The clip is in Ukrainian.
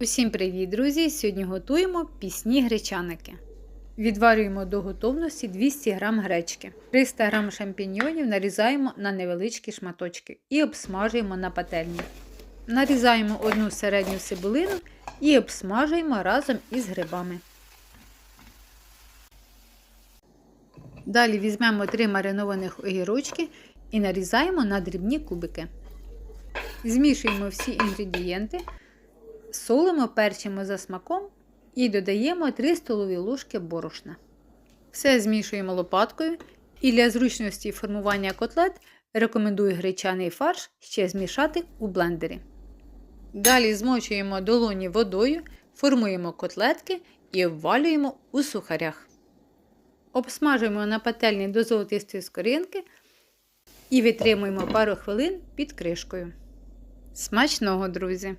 Усім привіт, друзі! Сьогодні готуємо пісні гречаники. Відварюємо до готовності 200 г гречки. 300 г шампіньйонів нарізаємо на невеличкі шматочки і обсмажуємо на пательні. Нарізаємо одну середню цибулину і обсмажуємо разом із грибами. Далі візьмемо 3 маринованих огірочки і нарізаємо на дрібні кубики. Змішуємо всі інгредієнти. Солимо, перчимо за смаком і додаємо 3 столові ложки борошна. Все змішуємо лопаткою і для зручності формування котлет рекомендую гречаний фарш ще змішати у блендері. Далі змочуємо долоні водою, формуємо котлетки і обвалюємо у сухарях. Обсмажуємо на пательні до золотистої скоринки і витримуємо пару хвилин під кришкою. Смачного, друзі!